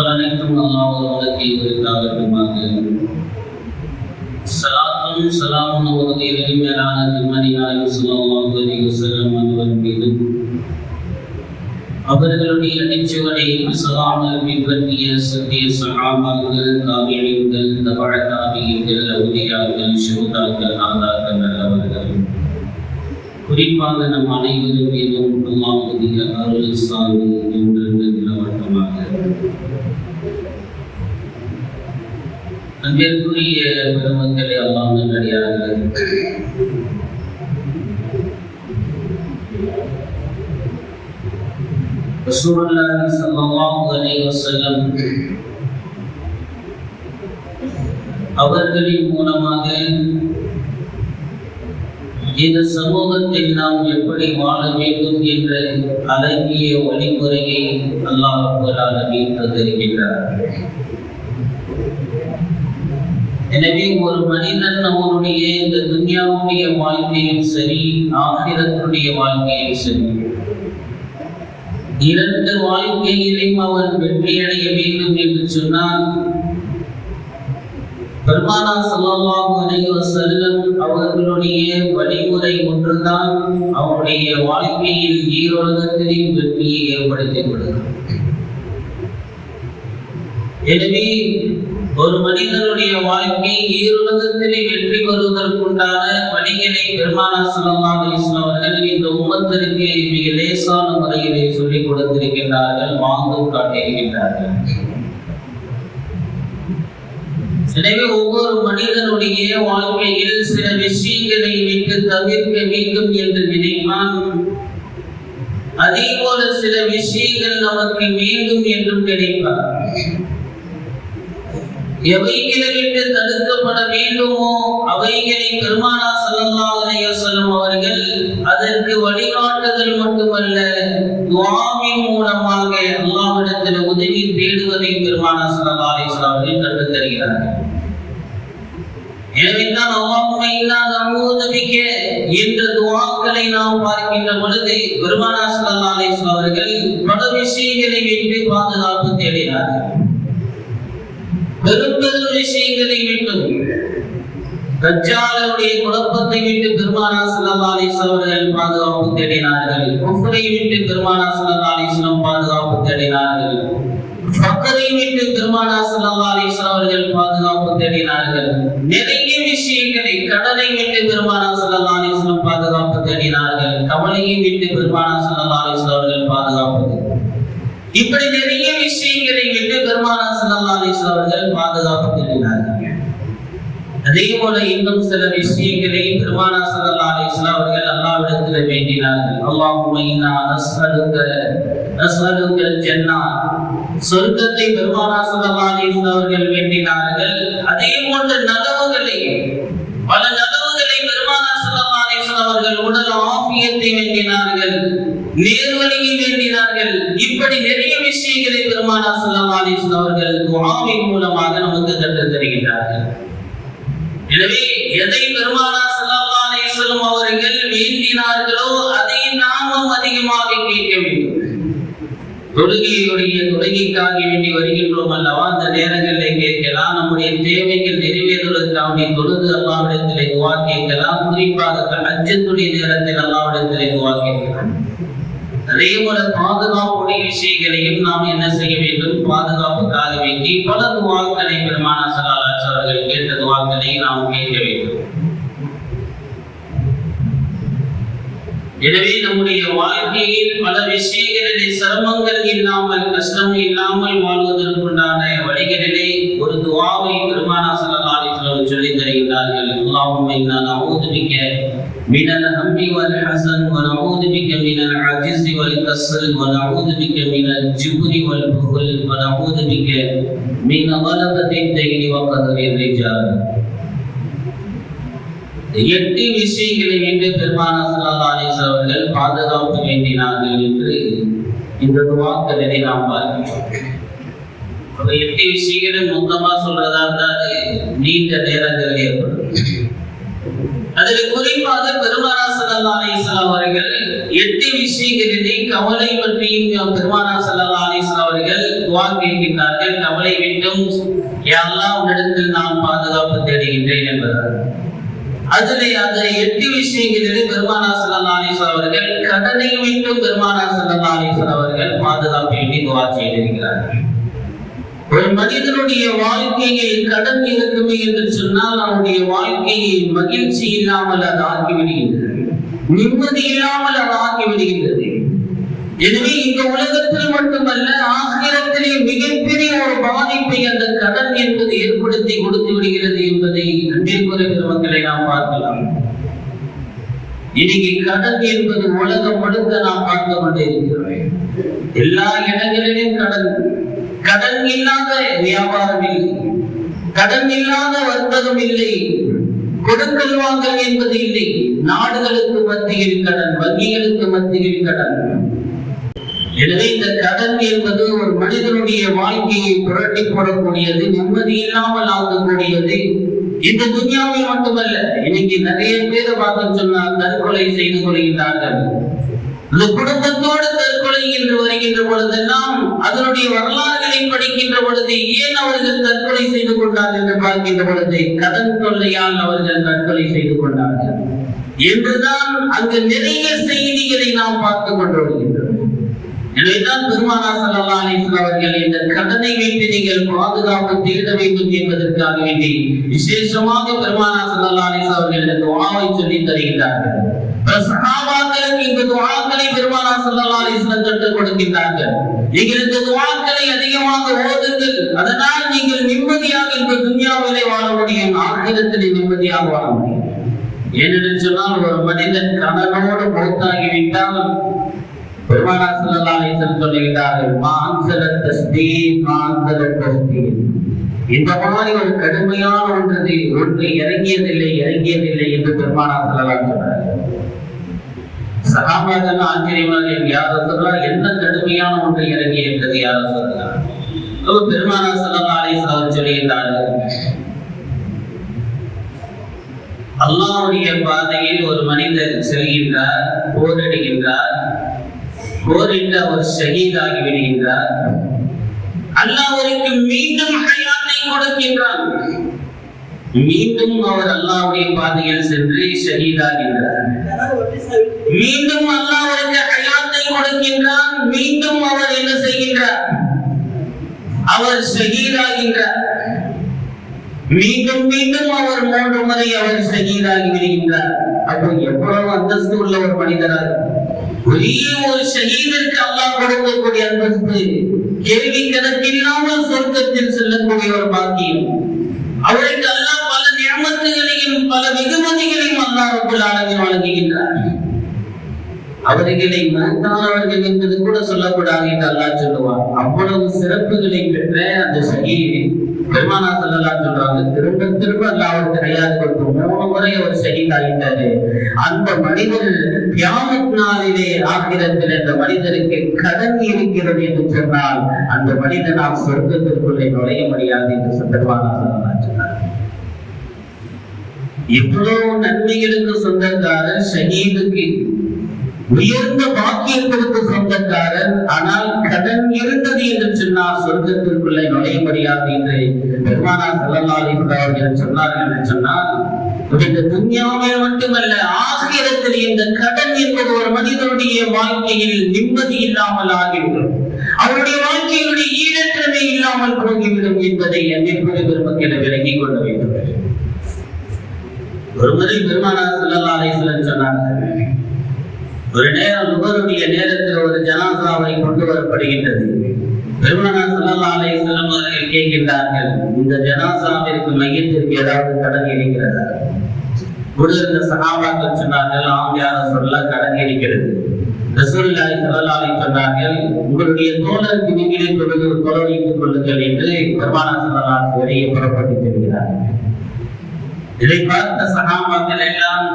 புகழனைத்தும் அல்லாஹ் ஒருவனுக்கு குறித்தாகட்டுமாக சலாத்தும் சலாமும் உறுதியிலும் மேலான திருமணியாய் ஸல்லல்லாஹு அலைஹி வஸல்லம் அவர்கள் மீதும் அவர்களுடைய அடிச்சுவடை சலாமல் பின்பற்றிய சத்திய சகாபாக்கள் தாபியங்கள் தபழ தாபியங்கள் அவுதியாக்கள் ஷூதாக்கள் ஆதாக்கள் நல்லவர்கள். குறிப்பாக நம் அனைவரும் மீதும் அல்லாஹுடைய அருள் சாமி என்று அன்பிற்குரிய பெருமக்களே அல்லாஹ் நல்லடியார்கள். ரசூலுல்லாஹி ஸல்லல்லாஹு அலைஹி வஸல்லம் அவர்களின் மூலமாக இந்த சமூகத்தில் நாம் எப்படி வாழ வேண்டும் என்ற அழகிய வழிமுறையை அல்லாஹ் ரப்பல் தந்திருக்கின்றார். எனவே ஒரு மனிதன் அவனுடைய இந்த துன்யாவுடைய வாழ்க்கையும் சரி ஆகிரத்துடைய வாழ்க்கையும் சரி. இரண்டு வாழ்க்கையிலும் அவன் வெற்றியடைய வேண்டும் என்று சொன்னால் பெருமானா அவர்களுடைய வழிமுறை ஒன்றுதான் அவனுடைய வாழ்க்கையில் ஈரோலகத்திலும் வெற்றியை ஏற்படுத்தி எனவே ஒரு மனிதனுடைய வாழ்க்கை ஈருலகத்திலே வெற்றி பெறுவதற்குண்டான வழிகளை பெருமானா ஸல்லல்லாஹு அலைஹி அவர்கள் இந்த உமத்திற்கு மிக லேசான முறையிலே சொல்லிக் கொடுத்திருக்கின்றார்கள் வாழ்ந்தும் காட்டியிருக்கின்றார்கள். எனவே ஒவ்வொரு மனிதனுடைய வாழ்க்கையில் சில விஷயங்களை விட்டு தவிர்க்க வேண்டும் என்று நினைப்பான். அதே போல சில விஷயங்கள் நமக்கு வேண்டும் என்றும் நினைப்பார் எவைகளை விட்டு தடுக்கப்பட வேண்டுமோ அவைகளை பெருமானா ஸல்லல்லாஹு சொல்லும் அவர்கள் அதற்கு வழிகாட்டுதல் மட்டுமல்ல துஆவின் மூலமாக அல்லாவிடத்தில் உதவி தேடுவதை பெருமானா ஸல்லல்லாஹு அலைஹி கண்டு அவர்கள் கற்றுத் தருகிறார்கள் எனவேதான் அவ்வாமை இல்லாத நஊது என்ற துவாக்களை நாம் பார்க்கின்ற பொழுது பெருமானா ஸல்லல்லாஹு அலைஹி அவர்கள் பல விஷயங்களை விட்டு பாதுகாப்பு தேடினார்கள். பெரும் விஷயங்களை விட்டும் தஜ்ஜாலுடைய குழப்பத்தை விட்டு பெருமானா சல்லா அலைஹி அவர்கள் பாதுகாப்பு தேடினார்கள். குஃபரை விட்டு பெருமானா சல்லா அலைஹி பாதுகாப்பு தேடினார்கள். பக்கரை விட்டு பெருமானா சல்லா அலைஹி அவர்கள் பாதுகாப்பு தேடினார்கள். நிறைய விஷயங்களை கடனை விட்டு பெருமானா சல்லா அலைஹி பாதுகாப்பு தேடினார்கள். கவலையை விட்டு பெருமானா சல்லா அலைஹி அவர்கள் பாதுகாப்பு தேடினார்கள் இப்படி நிறைய விஷயங்களை விட்டு பெருமானா ஸல்லல்லாஹு அவர்கள் பாதுகாப்பு தேடினார்கள் அதே போல இன்னும் சில விஷயங்களை பெருமானா சல்லா அலைஹி அவர்கள் அல்லாவிடத்தில் வேண்டினார்கள். அல்லாஹும்ம இன்னா நஸ்அலுக நஸ்அலுக சொர்க்கத்தை பெருமானா சல்லா அலைஹி அவர்கள் வேண்டினார்கள். அதே போன்ற நலவுகளை பல நலவுகளை பெருமானா சல்லா அலைஹி அவர்கள் உடல் ஆஃபியத்தை வேண்டினார்கள். நேர்வழியை வேண்டினார்கள். இப்படி நிறைய பெருமானா சல்லா அலைஹி அவர்கள் துஆவின் மூலமாக நமக்கு கற்றுத் தருகின்றார்கள். எனவே எதை பெருமானா சல்லா அலைஹி அவர்கள் வேண்டினார்களோ அதை நாமும் அதிகமாக கேட்க வேண்டும். தொழுகையுடைய தொழுகைக்காக வேண்டி வருகின்றோம் அல்லவா? அந்த நேரங்களில் கேட்கலாம். நம்முடைய தேவைகள் நிறைவேறுவதற்காக தொழுது அல்லாவிடத்திலே துவா கேட்கலாம். குறிப்பாக அச்சத்துடைய நேரத்தில் அல்லாவிடத்திலே துவா கேட்கலாம். அதே போல பாதுகாப்புடைய விஷயங்களையும் நாம் என்ன செய்ய வேண்டும்? பாதுகாப்புக்காக வேண்டி பல துவாக்களை பெருமான சலாலாச் அவர்கள் கேட்ட துவாக்களை நாம் கேட்க வேண்டும். எனவே நம்முடைய வாழ்க்கையில் பல விஷயங்களிலே சிரமங்கள் இல்லாமல் கஷ்டம் இல்லாமல் வாழ்வதற்குண்டான வழிகளிலே ஒரு துவாவை பெருமானா ஸல்லல்லாஹு சொல்லி தருகிறார்கள் அல்லாஹும்ம நான் நஊது من الهم والحزن ونعوذ بك من العجز والكسل ونعوذ بك من الجبن والبخل ونعوذ بك من غلبة الدين وقدر الرجال எட்டு விஷயங்களை விட்டு பெருமானா ஸல்லல்லாஹு அலைஹி வஸல்லம் அவர்கள் பாதுகாப்பு வேண்டினார்கள் என்று இந்த துவாக்களிலே நாம் பார்க்கிறோம் அப்ப எட்டு விஷயங்களும் மொத்தமா சொல்றதா இருந்தால் நீண்ட நேரங்கள் ஏற்படும் அதில் குறிப்பாக பெருமானா ஸல்லல்லாஹு அலைஹி அவர்கள் எட்டு விஷயங்களிலே கவலை பற்றியும் பெருமானா ஸல்லல்லாஹு அலைஹி அவர்கள் துஆ கேட்கின்றார்கள். கவலை விட்டும் எல்லாம் உன்னிடத்தில் நான் பாதுகாப்பு தேடுகின்றேன் என்பதால். அதில் அந்த எட்டு விஷயங்களிலே பெருமானா ஸல்லல்லாஹு அவர்கள் கடனை விட்டும் பெருமானா ஸல்லல்லாஹு அலைஹி அவர்கள் பாதுகாப்பு வேண்டி துஆ செய்திருக்கிறார்கள். ஒரு மனிதனுடைய வாழ்க்கையை கடன் இருக்குமே என்று சொன்னால் அவனுடைய வாழ்க்கையை மகிழ்ச்சி இல்லாமல் அது ஆக்கிவிடுகின்றது. நிம்மதி இல்லாமல் அது ஆக்கிவிடுகின்றது. எனவே இந்த உலகத்தில் மட்டுமல்ல ஆசிரியத்திலே மிகப்பெரிய ஒரு பாதிப்பை அந்த கடன் என்பது ஏற்படுத்தி கொடுத்து விடுகிறது என்பதை அன்பிற்குரிய மக்களை நாம் பார்க்கலாம். இன்னைக்கு கடன் என்பது உலகம் முழுக்க நாம் பார்க்க கொண்டே இருக்கிறோம். எல்லா இடங்களிலும் கடன். கடன் இல்லாத வியாபாரம் இல்லை. கடன் இல்லாத வர்த்தகம் இல்லை. கொடுக்கல் வாங்கல் என்பது இல்லை. நாடுகளுக்கு மத்தியில் கடன் வங்கிகளுக்கு மத்தியில் கடன். எனவே இந்த கடன் என்பது ஒரு மனிதனுடைய வாழ்க்கையை புரட்டி போடக்கூடியது நிம்மதி இல்லாமல் ஆகக்கூடியது. இந்த துன்யாவில் மட்டுமல்ல இன்னைக்கு நிறைய பேர் பார்க்க சொன்னால் தற்கொலை செய்து கொள்கின்றார்கள். இந்த குடும்பத்தோடு தற்கொலை என்று வருகின்ற பொழுதெல்லாம் அதனுடைய வரலாறுகளை படிக்கின்ற பொழுது ஏன் அவர்கள் தற்கொலை செய்து கொண்டார்கள் என்று பார்க்கின்ற பொழுது கடன் தொல்லையால் அவர்கள் தற்கொலை செய்து கொண்டார்கள். என்றுதான் அங்கு நிறைய செய்திகளை நாம் பார்த்து கொண்டு வருகின்றோம். எனவேதான் பெருமானா சல்லா அலைஹி அவர்கள் இந்த கடனை வைத்து நீங்கள் பாதுகாப்பு தேட வேண்டும் என்பதற்காக வேண்டி விசேஷமாக பெருமானா சல்லா அலைஹி அவர்கள் இந்த துவாவை சொல்லி தருகின்றார்கள். பல இந்த துவாக்களை பெருமானா சல்லா அலைஹி கற்றுக் கொடுக்கின்றார்கள். நீங்கள் இந்த துவாக்களை அதிகமாக ஓதுங்கள். அதனால் நீங்கள் நிம்மதியாக இந்த துன்யாவிலே வாழ முடியும். ஆகிரத்திலே நிம்மதியாக வாழ முடியும். ஏனென்று சொன்னால் ஒரு மனிதன் கடனோடு பொறுத்தாகிவிட்டால் பெருமானா ஸல்லல்லாஹு அலைஹி வஸல்லம் சொல்லுகிறார்கள் மான்சல தஸ்பீஹ் மான்சல தஸ்பீஹ் இந்த மாதிரி ஒரு கடுமையான ஒன்றது ஒன்று இறங்கியதில்லை இறங்கியதில்லை என்று பெருமானா ஸல்லல்லாஹு அலைஹி சொன்னார்கள் சகாபாக்கள் ஆச்சரியமாக யார சொல்லலாம் என்ன கடுமையான ஒன்று இறங்கி என்றது யார சொல்லலாம் அப்ப பெருமானா ஸல்லல்லாஹு அலைஹி வஸல்லம் சொல்லுகிறார்கள் அல்லாஹ்வுடைய பாதையில் ஒரு மனிதர் செல்கின்றார் போரிடுகின்றார் போரிட்டு அவர் ஷஹீதாகி விடுகின்றார். அல்லாஹ் அவருக்கு மீண்டும் ஹயாத்தை கொடுக்கின்றான். மீண்டும் அவர் அல்லாவுடைய பாதையில் சென்று ஷகீதாகின்றார் மீண்டும் அல்லாஹ் அவருக்கு ஹயாத்தை கொடுக்கின்றான். மீண்டும் அவர் என்ன செய்கின்றார்? அவர் ஷகீதாகின்றார் மீண்டும் மீண்டும் அவர் மூன்று முறை அவர் ஷகீதாகி விடுகின்றார். அப்போ எவ்வளவு அந்தஸ்து உள்ள ஒரு மனிதராக ஒரே ஒரு ஷஹீதிற்கு அல்லாஹ் கொடுக்கக்கூடிய அந்தஸ்து கேள்வி கணக்கில்லாமல் சொர்க்கத்தில் செல்லக்கூடிய ஒரு பாக்கியம். அவருக்கு அல்லாஹ் பல நியமத்துகளையும் பல வெகுமதிகளையும் அல்லாஹ் ரப்பல் ஆலமீன் வழங்குகின்றார். அவர்களை மகத்தானவர்கள் என்பது கூட சொல்லக்கூடாது என்று அல்லாஹ் சொல்லுவார் அவ்வளவு சிறப்புகளை பெற்ற அந்த ஷஹீத் பெருமானா ஸல்லல்லாஹு சொல்றாங்க திரும்ப திரும்ப அல்லாஹ் அவருக்கு ஹயாத் கொடுத்து மூணு முறை அவர் ஷஹீத் ஆகிட்டாரு அந்த மனிதர் தியாகத் நாளிலே ஆகிரத்தில் அந்த மனிதருக்கு கடன் இருக்கிறது என்று சொன்னால் அந்த மனிதனால் சொர்க்கத்திற்குள்ளே நுழைய முடியாது என்று பெருமானா சொன்னார். இவ்வளவு நன்மைகளுக்கு சொந்தக்காரர் ஷஹீதுக்கு உயர்ந்த பாக்கியங்களுக்கு சொந்தக்காரர் ஆனால் கடன் இருந்தது என்று சொன்னால் சொர்க்கத்திற்குள்ளே நுழைய முடியாது என்று பெருமானா செல்லலாளி என்று சொன்னார் சொன்னார்கள் என்று சொன்னால் இந்த துன்யாவில் மட்டுமல்ல ஆசிரியத்தில் இந்த கடன் என்பது ஒரு மனிதனுடைய வாழ்க்கையில் நிம்மதி இல்லாமல் ஆகிவிடும். அவருடைய வாழ்க்கையினுடைய ஈரற்றமை இல்லாமல் போகிவிடும் என்பதை அன்பிற்குரிய பெருமக்கள் விளங்கிக் கொள்ள வேண்டும். ஒரு முறை பெருமானா ஸல்லல்லாஹு அலைஹி சொன்னார்கள் ஒரு நேரம் நுகருடைய நேரத்தில் ஒரு ஜனாசாவை கொண்டு வரப்படுகின்றது. பெருமானா ஸல்லல்லாஹு அலைஹி வஸல்லம் அவர்கள் கேட்கின்றார்கள். இந்த ஜனாசாவிற்கு மையத்திற்கு ஏதாவது கடன் இருக்கிறதா? உடனிருந்த சஹாபாக்கள் சொன்னார்கள் ஆம் யார சொல்ல கடன் இருக்கிறது. ரசூலுல்லாஹி ஸல்லல்லாஹு சொன்னார்கள் உங்களுடைய தோழருக்கு நீங்களே தொழுது தொலைவித்துக் கொள்ளுங்கள் என்று பெருமானா ஸல்லல்லாஹு அலைஹி வெளியே புறப்பட்டு செல்கிறார்கள் இதை பார்த்த சகாபாக்கள் எல்லாம்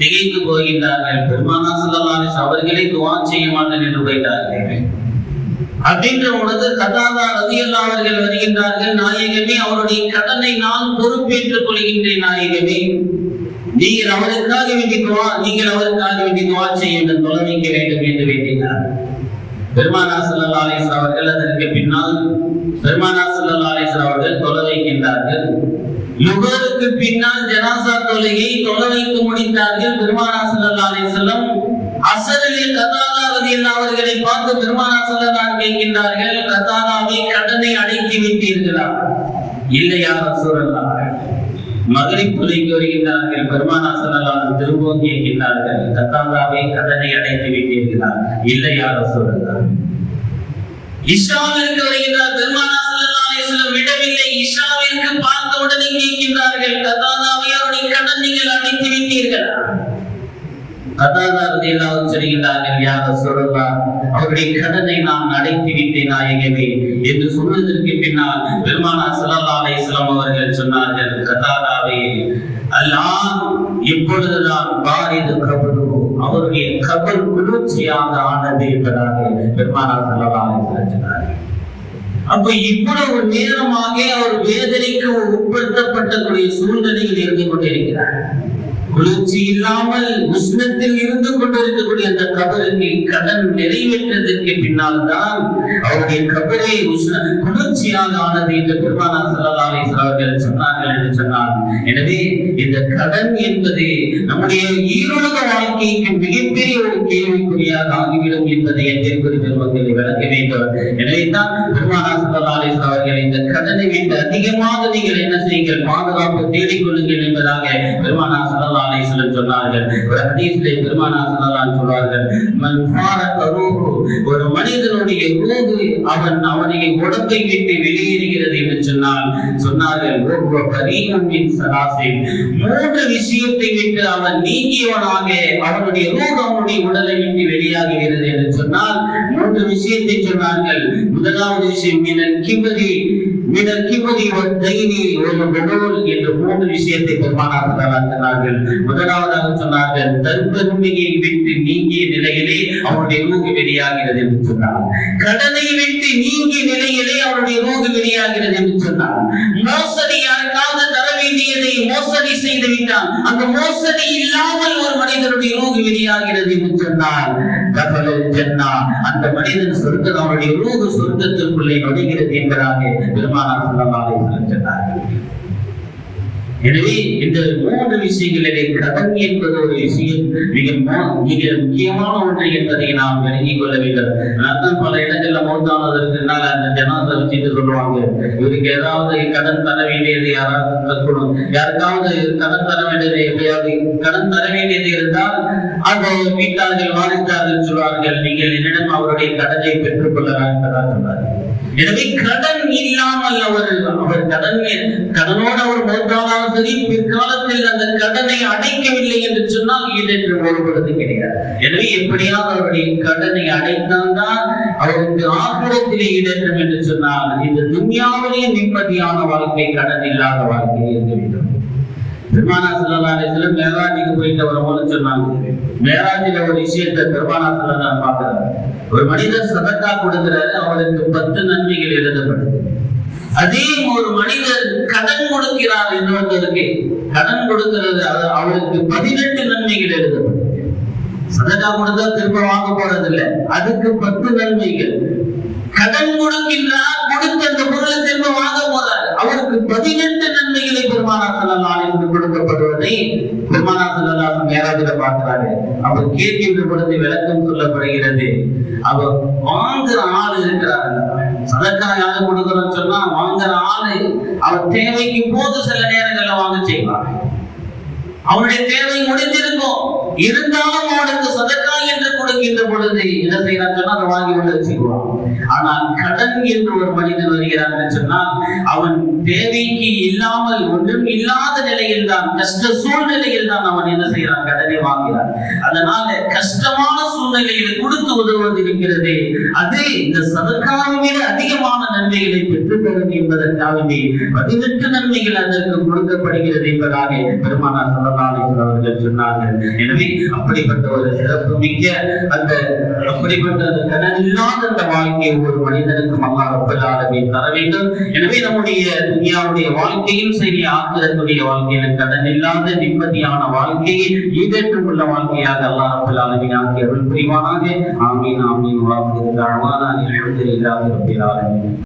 திகைத்து போகின்றார்கள். பெருமானா ஸல்லல்லாஹு அவர்களே துஆ செய்ய மாட்டேன் என்று போயிட்டார்கள் அப்படின்ற பொழுது கதாதா ரதியல்லாஹு அவர்கள் வருகின்றார்கள் நாயகமே அவருடைய கடனை நான் பொறுப்பேற்றுக் கொள்கின்றேன் நாயகமே. நீங்கள் அவருக்காக வேண்டி துவா நீங்கள் அவருக்காக வேண்டி துவா செய்யுங்கள் தொலைவிக்க வேண்டும் என்று வேண்டினார். பெருமானா சல்லா அலைஹி அவர்கள் அதற்கு பின்னால் பெருமானா சல்லா அலைஹி அவர்கள் தொலை வைக்கின்றார்கள். பின்னால் ஜனாசா தொழுகை தொலை வைத்து முடித்தார்கள். பெருமானா சல்லா அலைஹி அசரிலே கதாதா அவர்களை பார்த்து பெருமானா ஸல்லல்லாஹு கேட்கின்றார்கள் கதாதாவை கடனை அடைத்து விட்டீர்களா? இல்லையா ரசூலல்லாஹ். மகளிர் புலிக்கு வருகின்றார்கள் பெருமானா சொல்லலாம் திரும்பவும் கேட்கின்றார்கள் கத்தாதாவை கடனை அடைத்து விட்டீர்களா? இல்லையா ரசூலல்லாஹ். இஷாவிற்கு வருகின்றார் பெருமானா சொல்லலாம் விடவில்லை இஷாவிற்கு பார்த்த உடனே கேட்கின்றார்கள் கதாதாவை அவருடைய கடன் நீங்கள் அடைத்து விட்டீர்களா? கதாதா ரலியல்லாஹு சொல்கின்றார்கள் யா ரசூலல்லாஹ் அவருடைய கடனை நான் அடைத்து விட்டேன் நாயகமே என்று சொன்னதற்கு பின்னால் பெருமானா ஸல்லல்லாஹு அலைஹி வஸல்லம் அவர்கள் சொன்னார்கள் கதாதாவே அல்லாஹ் இப்பொழுதுதான் பாரிது கபரு அவருடைய கபல் குளிர்ச்சியாக ஆனது என்பதாக பெருமானா ஸல்லல்லாஹு அலைஹி வஸல்லம் சொன்னார்கள். அப்ப இவ்வளவு நேரமாக அவர் வேதனைக்கு உட்படுத்தப்பட்டக்கூடிய சூழ்நிலையில் இருந்து கொண்டிருக்கிறார். குளிர்ச்சி இல்லாமல் உஷ்ணத்தில் இருந்து கொண்டிருக்கக்கூடிய அந்த கபருக்கு கடன் நிறைவேற்றதற்கு பின்னால் தான் அவருடைய கபரை உஷ்ண குளிர்ச்சியாக ஆனது என்று பெருமானா ஸல்லல்லாஹு அலைஹி சொன்னார்கள் என்று சொன்னார் எனவே இந்த கடன் என்பது நம்முடைய ஈருலக வாழ்க்கைக்கு மிகப்பெரிய ஒரு கேள்விக்குறியாக ஆகிவிடும் என்பதை என் எதிர்ப்பு பெருமக்களை விளக்க வேண்டும். எனவே தான் பெருமானா ஸல்லல்லாஹு அலைஹி அவர்கள் இந்த கடனை விட்டு அதிகமாக நீங்கள் என்ன செய்யுங்கள் பாதுகாப்பு தேடிக்கொள்ளுங்கள் என்பதாக பெருமானா ஸல்லல்லாஹு சொன்னார்கள். ஒரு ஹதீஸிலே ஸல்லல்லாஹு சொல்வார்கள் மன் ஃபாரக ரூஹு ஒரு மனிதனுடைய ரூஹு அவன் அவனுடைய உடம்பை விட்டு வெளியேறுகிறது என்று சொன்னால் சொன்னார்கள் ஒவ்வொரு பரீகம் மின் சராசின் மூன்று விஷயத்தை விட்டு அவன் நீங்கியவனாக அவனுடைய ரூஹ் அவனுடைய உடலை விட்டு வெளியாகிறது என்று சொன்னால் மூன்று விஷயத்தை சொன்னார்கள். முதலாவது விஷயம் மினல் கிபரி மினல் ஒரு மூன்று விஷயத்தை பெருமானார் சொன்னார்கள். முதலாவதாக சொன்னார்கள் தற்பெருமையை விட்டு நீங்கிய நிலையிலே அவனுடைய ரூகு வெளியாகிறது என்று சொன்னார். கடனை விட்டு நீங்கிய நிலையிலே ரூகு வெளியாகிறது என்று சொன்னார். மோசடி யாருக்காவது தர மோசடி செய்து விட்டான். அந்த மோசடி இல்லாமல் ஒரு மனிதனுடைய ரூகு வெளியாகிறது என்று சொன்னார். தகவல் ஜன்னா அந்த மனிதன் சொர்க்கம் அவருடைய ரூகு சொர்க்கத்திற்குள்ளே நுழைகிறது என்பதாக பெருமானார் சொன்னார்கள். எனவே இந்த மூன்று விஷயங்களிலே கடன் என்பது ஒரு விஷயம் மிக மிக முக்கியமான ஒன்று என்பதை நாம் விளங்கிக் கொள்ள வேண்டும். அதான் பல இடங்கள்ல மௌத்தானதற்கு பின்னால் அந்த ஜனாதை வச்சுட்டு சொல்லுவாங்க. இவருக்கு ஏதாவது கடன் தர வேண்டியது யாராவது தரக்கூடும் யாருக்காவது கடன் தர வேண்டியது எப்படியாவது கடன் தர வேண்டியது இருந்தால் அந்த வீட்டார்கள் வாரிசார்கள் சொல்வார்கள் நீங்கள் என்னிடம் அவருடைய கடனை பெற்றுக் கொள்ளலாம் என்பதாக சொன்னார் எனவே கடன் இல்லாமல் அவர் அவர் கடன் கடனோடு அவர் மௌத்தானாலும் சரி பிற்காலத்தில் அந்த கடனை அடைக்கவில்லை என்று சொன்னால் ஈடேற்று ஒருபடுது கிடையாது. எனவே எப்படியாவது அவருடைய கடனை அடைத்தால்தான் அவருக்கு ஆகிரத்திலே ஈடேற்றம் என்று சொன்னால் இந்த துன்யாவிலே நிம்மதியான வாழ்க்கை கடன் இல்லாத வாழ்க்கை இருக்க வேண்டும். பெருமானா ஸல்லல்லாஹு மேலாண்டிக்கு போயிட்டு மேராஜுக்கு போயிட்டு சொன்னாங்க. மேராஜில ஒரு விஷயத்தை பெருமானா நான் பார்க்கிறேன். ஒரு மனிதர் சதக்கா கொடுக்கிறாரு அவருக்கு பத்து நன்மைகள் எழுதப்படுது. அதே ஒரு மனிதர் கடன் கொடுக்கிறார் இன்னொருத்தருக்கு. கடன் கொடுக்கிறது அது அவருக்கு பதினெட்டு நன்மைகள் எழுதப்படுது. சதக்கா கொடுத்தா திரும்ப வாங்க போறது இல்லை அதுக்கு பத்து நன்மைகள். கடன் கொடுக்கின்றார் கொடுத்த அந்த பொருளை திரும்ப வாங்க போறார். அவருக்கு பதினெட்டு நன்மைகளை பெருமானா ஸல்லல்லாஹு கொடுக்கப்படுவதை பெருமானா ஸல்லல்லாஹு மேராஜில பார்க்கிறாரு. அவர் கேட்கின்ற பொழுது விளக்கம் சொல்லப்படுகிறது. அவர் வாங்குற ஆள் இருக்கிறார். சதக்கா யாரு கொடுக்கறோம்னு சொன்னா வாங்குற ஆளு அவர் தேவைக்கு போது சில நேரங்கள்ல வாங்க செய்வார். அவருடைய தேவை முடிஞ்சிருக்கும். இருந்தாலும் அவனுக்கு சதக்கா என்று கொடுக்கின்ற பொழுது என்ன செய்யறான் சொன்னா அதை வாங்கி கொண்டு வச்சுக்குவான். ஆனால் கடன் என்று ஒரு மனிதன் வருகிறான் என்று சொன்னால் அவன் தேவைக்கு இல்லாமல் ஒன்றும் இல்லாத நிலையில் தான் கஷ்ட சூழ்நிலையில் தான் அவன் என்ன செய்யறான் கடனை வாங்கிறான் அதனால கஷ்டமான சூழ்நிலையில் கொடுத்து உதவுவது இருக்கிறது அது இந்த சதக்காவை விட அதிகமான நன்மைகளை பெற்றுத்தரும் என்பதற்காகவே பதினெட்டு நன்மைகள் அதற்கு கொடுக்கப்படுகிறது என்பதாக பெருமானார் ஸல்லல்லாஹு அலைஹி அவர்கள் சொன்னார்கள். எனவே நன்றி அப்படிப்பட்ட ஒரு சிறப்பு மிக்க அந்த அப்படிப்பட்ட கடன் இல்லாத அந்த வாழ்க்கையை ஒரு மனிதனுக்கும் அல்லாஹ் ரப்பல் தர வேண்டும். எனவே நம்முடைய துனியாவுடைய வாழ்க்கையும் சரி ஆகிரத்துடைய வாழ்க்கையிலும் கடன் இல்லாத நிம்மதியான வாழ்க்கையை ஈடேற்றம் உள்ள வாழ்க்கையாக அல்லா ரப்பல் ஆகிய அருள் புரிவானாக. ஆமீன் ஆமீன். வாழ்க்கை தாழ்வான அல்ஹம்துலில்லாஹி இல்லாத ஆலமீன்.